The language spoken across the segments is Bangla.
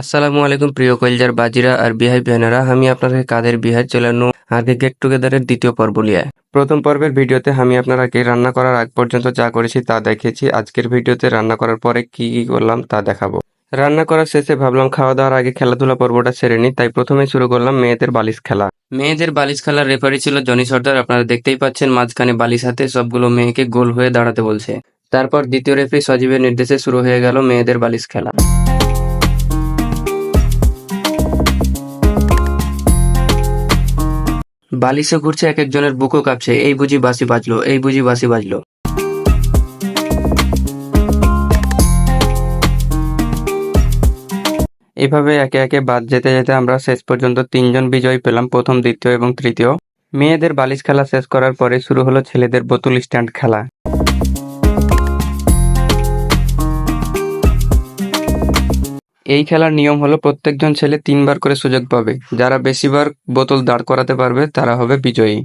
আসসালামু আলাইকুম প্রিয় কইলজার বাজিরা আর বিহাই বিহানেরা, আমি আপনাদের কাদের বিহার চালানো আগে গেট টুগেদারের দ্বিতীয় পর্ব নিয়ে। প্রথম পর্বের ভিডিওতে আমি আপনারাকে রান্না করার আগ পর্যন্ত যা করেছি তা দেখিয়েছি আজকের ভিডিওতে রান্না করার পরে কি কি করলাম তা দেখাবো। রান্না করার শেষে ভাবলাম খাওয়া দাওয়ার আগে খেলাধুলা পর্বটা সেরে নিই, তাই প্রথমে শুরু করলাম মেয়েদের বালিশ খেলা। মেয়েদের বালিশ খেলার রেফারি ছিল জনি সর্দার, আপনারা দেখতেই পাচ্ছেন মাঝখানে বালিশ হাতে সবগুলো মেয়েকে গোল হয়ে দাঁড়াতে বলছে। তারপর দ্বিতীয় রেফারি সজীবের নির্দেশে শুরু হয়ে গেল মেয়েদের বালিশ খেলা। বালিশে ঘুরছে এক একজনের বুকও কাঁপছে। এই বুঝি বাসি বাজলো, এই বুঝি বাসি বাজলো। এভাবে একে একে বাদ যেতে যেতে আমরা শেষ পর্যন্ত তিনজন বিজয়ী পেলাম, প্রথম, দ্বিতীয় এবং তৃতীয়। মেয়েদের বালিশ খেলা শেষ করার পরে শুরু হলো ছেলেদের বোতল স্ট্যান্ড খেলা। এই খেলার নিয়ম হলো প্রত্যেকজন ছেলে তিনবার করে সুযোগ পাবে। যারা বেশিবার বোতল দাঁড় করাতে পারবে, তারা হবে বিজয়ী।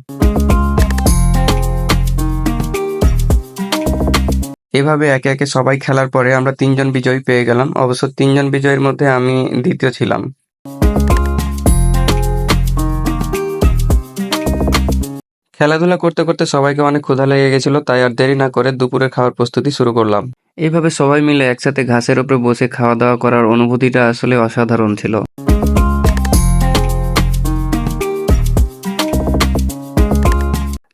এভাবে একে একে সবাই খেলার পরে আমরা তিনজন বিজয়ী পেয়ে গেলাম। অবশ্য তিনজন বিজয়ীর মধ্যে আমি দ্বিতীয় ছিলাম। খেলাধুলা করতে করতে সবাইকে অনেক ক্ষুধা লেগে গেছিল, তাই আর দেরি না করে দুপুরে খাওয়ার প্রস্তুতি শুরু করলাম। এইভাবে সবাই মিলে একসাথে ঘাসের উপরে বসে খাওয়া দাওয়া করার অনুভূতিটা আসলে অসাধারণ ছিল।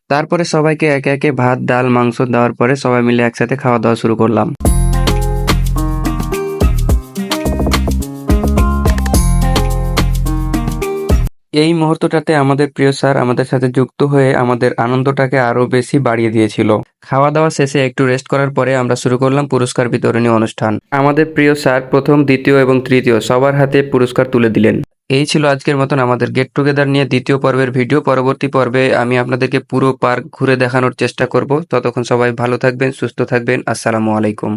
তারপরে সবাইকে একে একে ভাত, ডাল, মাংস দেওয়ার পরে সবাই মিলে একসাথে খাওয়া দাওয়া শুরু করলাম। এই মুহূর্তটাতে আমাদের প্রিয় স্যার আমাদের সাথে যুক্ত হয়ে আমাদের আনন্দটাকে আরও বেশি বাড়িয়ে দিয়েছিল। খাওয়া দাওয়া শেষে একটু রেস্ট করার পরে আমরা শুরু করলাম পুরস্কার বিতরণী অনুষ্ঠান। আমাদের প্রিয় স্যার প্রথম, দ্বিতীয় এবং তৃতীয় সবার হাতে পুরস্কার তুলে দিলেন। এই ছিল আজকের মতন আমাদের গেট টুগেদার নিয়ে দ্বিতীয় পর্বের ভিডিও পরবর্তী পর্বে আমি আপনাদেরকে পুরো পার্ক ঘুরে দেখানোর চেষ্টা করব। ততক্ষণ সবাই ভালো থাকবেন, সুস্থ থাকবেন। আসসালামু আলাইকুম।